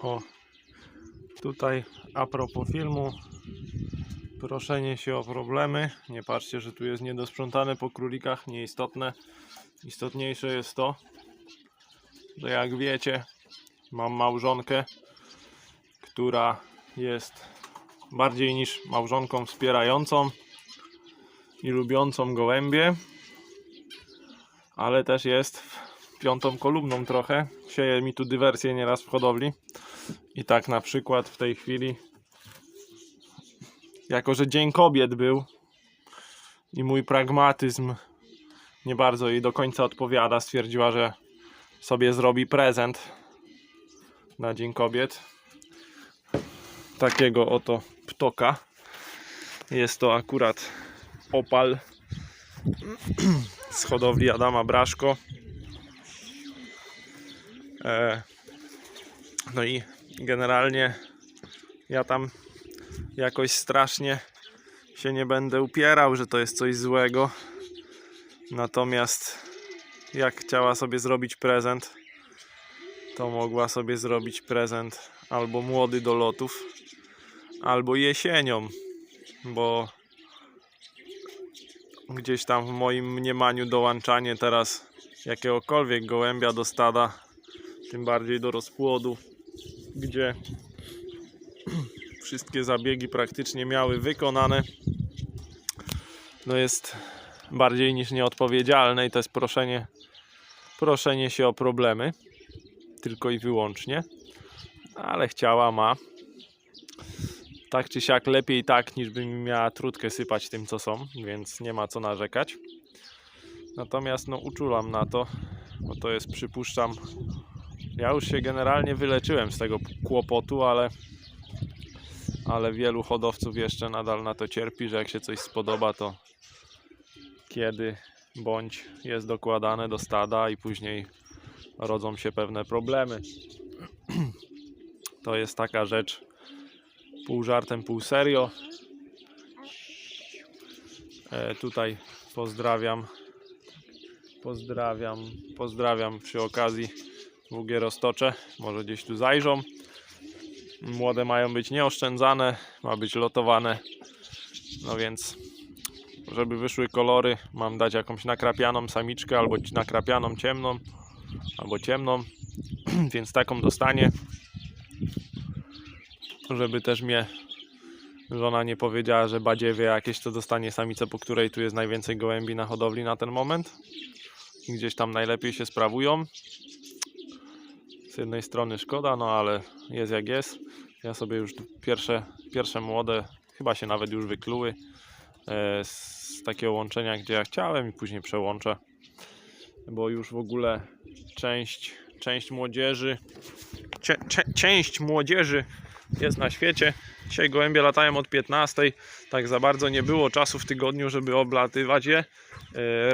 O, tutaj a propos filmu, proszenie się o problemy. Nie patrzcie, że tu jest niedosprzątane po królikach, nieistotne. Istotniejsze jest to, że jak wiecie, mam małżonkę, która jest bardziej niż małżonką wspierającą i lubiącą gołębie, ale też jest piątą kolumną trochę. Sieje mi tu dywersję nieraz w hodowli. I tak na przykład w tej chwili, jako że Dzień Kobiet był i mój pragmatyzm nie bardzo jej do końca odpowiada, stwierdziła, że sobie zrobi prezent na Dzień Kobiet. Takiego oto ptoka. Jest to akurat opal z hodowli Adama Braszko. E, no i generalnie ja tam jakoś strasznie się nie będę upierał, że to jest coś złego. Natomiast jak chciała sobie zrobić prezent, to mogła sobie zrobić prezent albo młody do lotów, albo jesienią, bo gdzieś tam w moim mniemaniu dołączanie teraz jakiegokolwiek gołębia do stada, tym bardziej do rozpłodu, gdzie wszystkie zabiegi praktycznie miały wykonane, no jest bardziej niż nieodpowiedzialne i to jest proszenie, proszenie się o problemy, tylko i wyłącznie, ale chciała, ma. Tak czy siak lepiej tak, niż by mi miała trutkę sypać tym, co są, więc nie ma co narzekać. Natomiast no uczulam na to, bo to jest, przypuszczam, ja już się generalnie wyleczyłem z tego kłopotu, ale, ale wielu hodowców jeszcze nadal na to cierpi, że jak się coś spodoba, to kiedy bądź jest dokładane do stada i później rodzą się pewne problemy. To jest taka rzecz pół żartem, pół serio. E, tutaj pozdrawiam. Pozdrawiam, pozdrawiam przy okazji długie roztocze. Może gdzieś tu zajrzą. Młode mają być nieoszczędzane, ma być lotowane. No więc, żeby wyszły kolory, mam dać jakąś nakrapianą samiczkę albo nakrapianą ciemną, albo ciemną. więc taką dostanie. Żeby też mnie żona nie powiedziała, że badziewie jakieś to dostanie samicę, po której tu jest najwięcej gołębi na hodowli na ten moment. Gdzieś tam najlepiej się sprawują. Z jednej strony szkoda, no ale jest jak jest. Ja sobie już pierwsze, pierwsze młode chyba się nawet już wykluły e, z takiego łączenia, gdzie ja chciałem i później przełączę. Bo już w ogóle część, część młodzieży cie, cie, część młodzieży jest na świecie. Dzisiaj gołębie latają od 15. Tak za bardzo nie było czasu w tygodniu, żeby oblatywać je. E,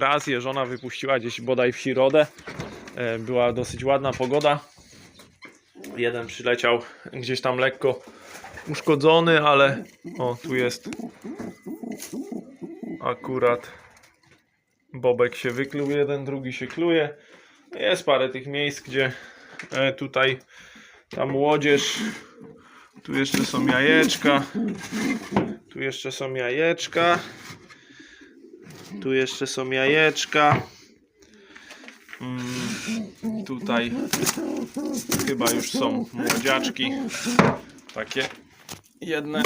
Raz je żona wypuściła gdzieś bodaj w środę. E, Była dosyć ładna pogoda. Jeden przyleciał gdzieś tam lekko uszkodzony, ale o tu jest akurat bobek się wykluł jeden, drugi się kluje. Jest parę tych miejsc, gdzie e, tutaj ta młodzież tu jeszcze są jajeczka tu jeszcze są jajeczka tu jeszcze są jajeczka tutaj chyba już są młodziaczki. Takie jedne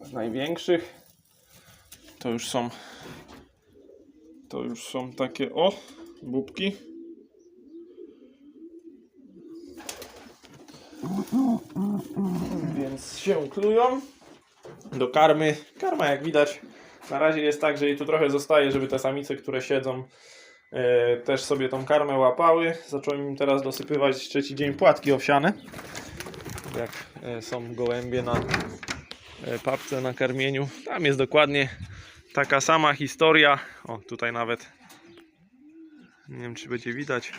z największych. To już są to już są takie o bubki. Więc się klują do karmy. Karma jak widać na razie jest tak, że jej tu trochę zostaje, żeby te samice, które siedzą też sobie tą karmę łapały. Zacząłem im teraz dosypywać trzeci dzień płatki owsiane. Jak e, są gołębie na e, papce na karmieniu. Tam jest dokładnie taka sama historia. O, tutaj nawet nie wiem czy będzie widać.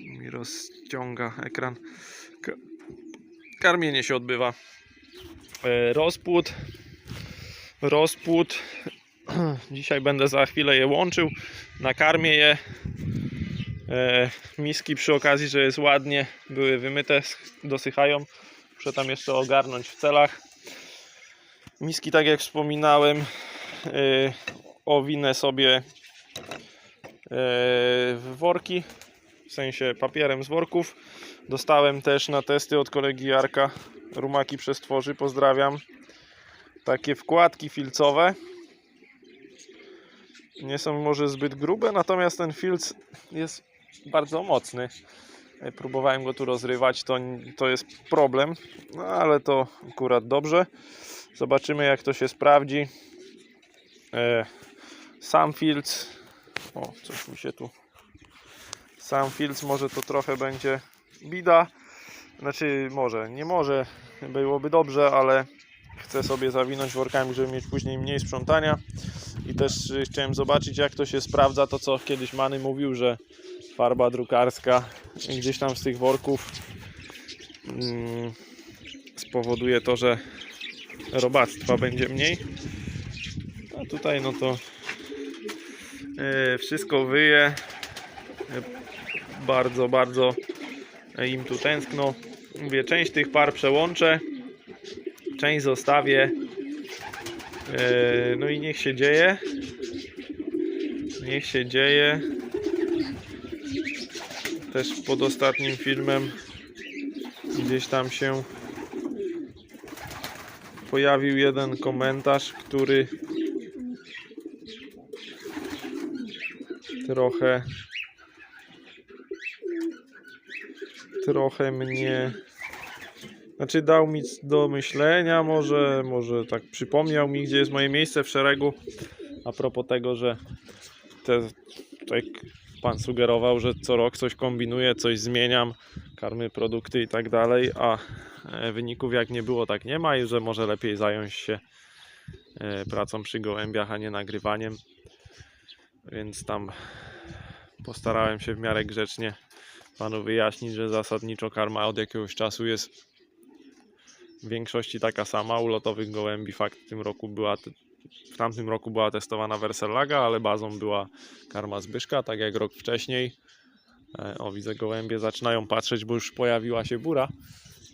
Mi rozciąga ekran. Karmienie się odbywa. E, Rozpłód. Rozpłód. Dzisiaj będę za chwilę je łączył. Nakarmię je. E, miski przy okazji, że jest ładnie, były wymyte, dosychają. Muszę tam jeszcze ogarnąć w celach. Miski, tak jak wspominałem, e, owinę sobie e, w worki, w sensie papierem z worków. Dostałem też na testy od kolegi Jarka Rumaki Przestworzy, pozdrawiam. Takie wkładki filcowe. Nie są może zbyt grube, natomiast ten filc jest bardzo mocny. Próbowałem go tu rozrywać, to, to jest problem, no ale to akurat dobrze. Zobaczymy jak to się sprawdzi. E, sam filc, o coś mi się tu, sam filc może to trochę będzie bida, znaczy może, nie może, byłoby dobrze, ale chcę sobie zawinąć workami, żeby mieć później mniej sprzątania i też y, chciałem zobaczyć jak to się sprawdza, to co kiedyś Many mówił, że farba drukarska gdzieś tam z tych worków mm, spowoduje to, że robactwa będzie mniej. A tutaj no to e, wszystko wyje. Bardzo, bardzo im tu tęskno. Mówię, część tych par przełączę, część zostawię. E, No i niech się dzieje. Niech się dzieje. Też pod ostatnim filmem gdzieś tam się pojawił jeden komentarz, który trochę trochę mnie znaczy dał mi do myślenia może, może tak przypomniał mi gdzie jest moje miejsce w szeregu a propos tego, że te, tak pan sugerował, że co rok coś kombinuję, coś zmieniam, karmy, produkty i tak dalej, a e, wyników jak nie było, tak nie ma i że może lepiej zająć się e, pracą przy gołębiach, a nie nagrywaniem. Więc tam postarałem się w miarę grzecznie panu wyjaśnić, że zasadniczo karma od jakiegoś czasu jest w większości taka sama. U lotowych gołębi fakt w tym roku była, w tamtym roku była testowana Versellaga, ale bazą była karma Zbyszka, tak jak rok wcześniej. E, O, widzę gołębie zaczynają patrzeć, bo już pojawiła się bura.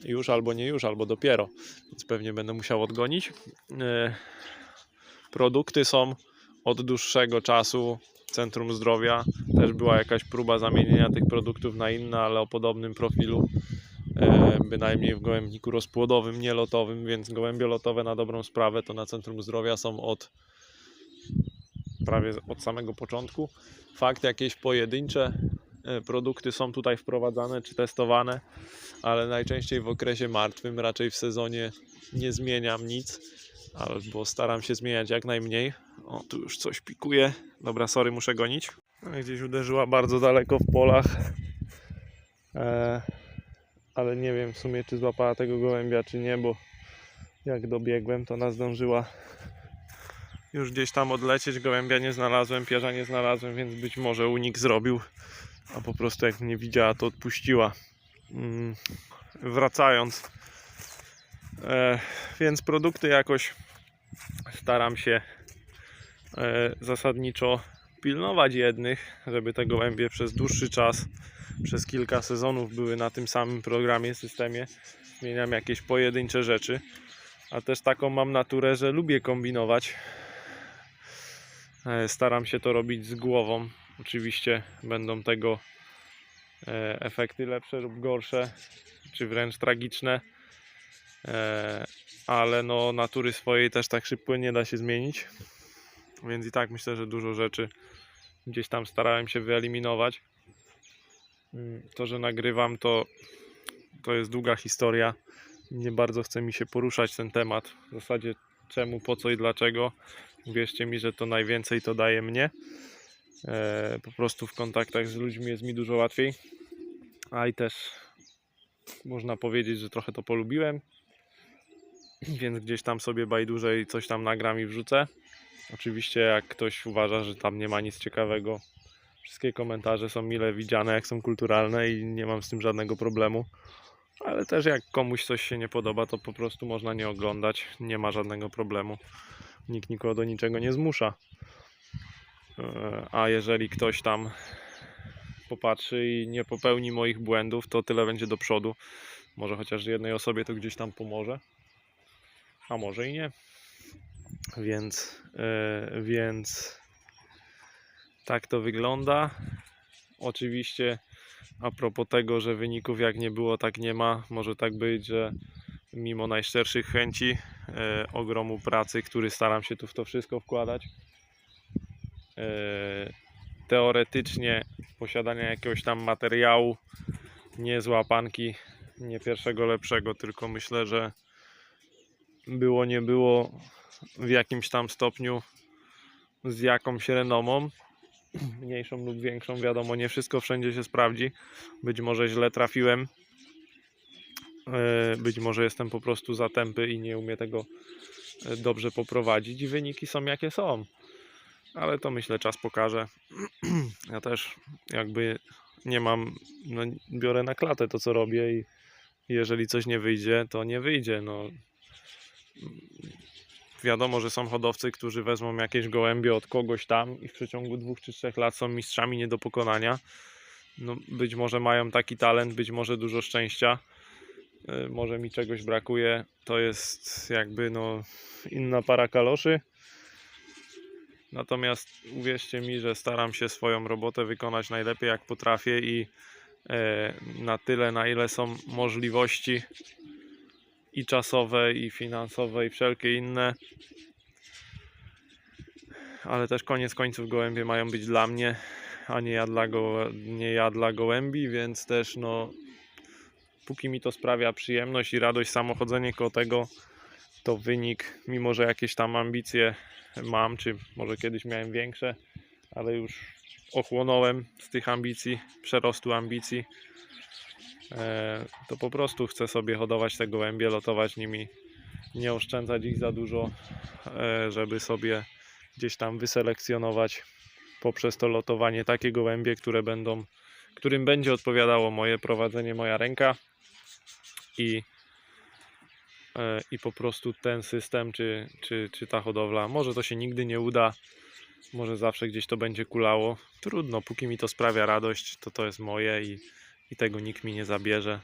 Już albo nie już, albo dopiero. Więc pewnie będę musiał odgonić. E, Produkty są od dłuższego czasu. Centrum Zdrowia też była jakaś próba zamienienia tych produktów na inne, ale o podobnym profilu. E, Bynajmniej w gołębniku rozpłodowym, nie lotowym, więc gołębie lotowe na dobrą sprawę to na Centrum Zdrowia są od prawie od samego początku. Fakt, jakieś pojedyncze e, produkty są tutaj wprowadzane czy testowane, ale najczęściej w okresie martwym, raczej w sezonie nie zmieniam nic, albo staram się zmieniać jak najmniej. O, tu już coś pikuje. Dobra, sorry, muszę gonić. No, Gdzieś uderzyła bardzo daleko w polach. E, ale nie wiem w sumie, czy złapała tego gołębia, czy nie, bo jak dobiegłem, to ona zdążyła już gdzieś tam odlecieć. Gołębia nie znalazłem, pierza nie znalazłem, więc być może unik zrobił, a po prostu jak mnie widziała, to odpuściła. Mm, wracając, e, więc produkty jakoś staram się e, zasadniczo pilnować jednych, żeby te gołębie przez dłuższy czas, przez kilka sezonów były na tym samym programie, systemie. Zmieniam jakieś pojedyncze rzeczy, a też taką mam naturę, że lubię kombinować. E, Staram się to robić z głową. Oczywiście będą tego e, efekty lepsze lub gorsze, czy wręcz tragiczne. E, Ale no natury swojej też tak szybko nie da się zmienić. Więc i tak myślę, że dużo rzeczy gdzieś tam starałem się wyeliminować. Mm, To, że nagrywam, to, to jest długa historia. Nie bardzo chce mi się poruszać ten temat. W zasadzie czemu, po co i dlaczego. Wierzcie mi, że to najwięcej to daje mnie. E, po prostu w kontaktach z ludźmi jest mi dużo łatwiej. A i też można powiedzieć, że trochę to polubiłem. Więc gdzieś tam sobie bajdurze i coś tam nagram i wrzucę. Oczywiście jak ktoś uważa, że tam nie ma nic ciekawego, wszystkie komentarze są mile widziane, jak są kulturalne i nie mam z tym żadnego problemu. Ale też jak komuś coś się nie podoba, to po prostu można nie oglądać, nie ma żadnego problemu. Nikt nikogo do niczego nie zmusza. E, A jeżeli ktoś tam popatrzy i nie popełni moich błędów, to tyle będzie do przodu. Może chociaż jednej osobie to gdzieś tam pomoże, a może i nie. Więc, e, więc tak to wygląda. Oczywiście a propos tego, że wyników jak nie było, tak nie ma. Może tak być, że mimo najszczerszych chęci, e, ogromu pracy, który staram się tu w to wszystko wkładać, e, teoretycznie posiadania jakiegoś tam materiału, nie z łapanki, nie pierwszego lepszego, tylko myślę, że było nie było w jakimś tam stopniu z jakąś renomą, mniejszą lub większą, wiadomo, nie wszystko wszędzie się sprawdzi. Być może źle trafiłem, e, być może jestem po prostu za tępy i nie umiem tego e, dobrze poprowadzić i wyniki są jakie są. Ale to myślę czas pokaże. Ja też jakby nie mam, no biorę na klatę to co robię i jeżeli coś nie wyjdzie, to nie wyjdzie. No, wiadomo, że są hodowcy, którzy wezmą jakieś gołębie od kogoś tam i w przeciągu dwóch czy trzech lat są mistrzami nie do pokonania. No, być może mają taki talent, być może dużo szczęścia, y, może mi czegoś brakuje. To jest jakby no inna para kaloszy. Natomiast uwierzcie mi, że staram się swoją robotę wykonać najlepiej jak potrafię i e, na tyle, na ile są możliwości i czasowe, i finansowe, i wszelkie inne. Ale też koniec końców gołębie mają być dla mnie, a nie ja dla, go, nie ja dla gołębi, więc też no póki mi to sprawia przyjemność i radość samochodzenie koło tego, to wynik, mimo że jakieś tam ambicje mam, czy może kiedyś miałem większe, ale już ochłonąłem z tych ambicji, przerostu ambicji to po prostu chcę sobie hodować te gołębie, lotować nimi, nie oszczędzać ich za dużo, e, żeby sobie gdzieś tam wyselekcjonować poprzez to lotowanie takie gołębie, które będą, którym będzie odpowiadało moje prowadzenie, moja ręka i, e, i po prostu ten system, czy, czy, czy ta hodowla, może to się nigdy nie uda, może zawsze gdzieś to będzie kulało, trudno, póki mi to sprawia radość, to to jest moje i, i tego nikt mi nie zabierze.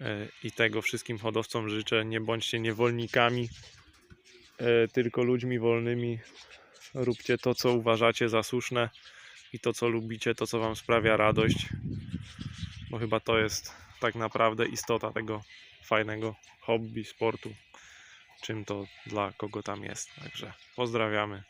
E, I tego wszystkim hodowcom życzę. Nie bądźcie niewolnikami, e, tylko ludźmi wolnymi. Róbcie to, co uważacie za słuszne i to, co lubicie, to, co Wam sprawia radość. Bo chyba to jest tak naprawdę istota tego fajnego hobby, sportu. Czym to dla kogo tam jest. Także pozdrawiamy.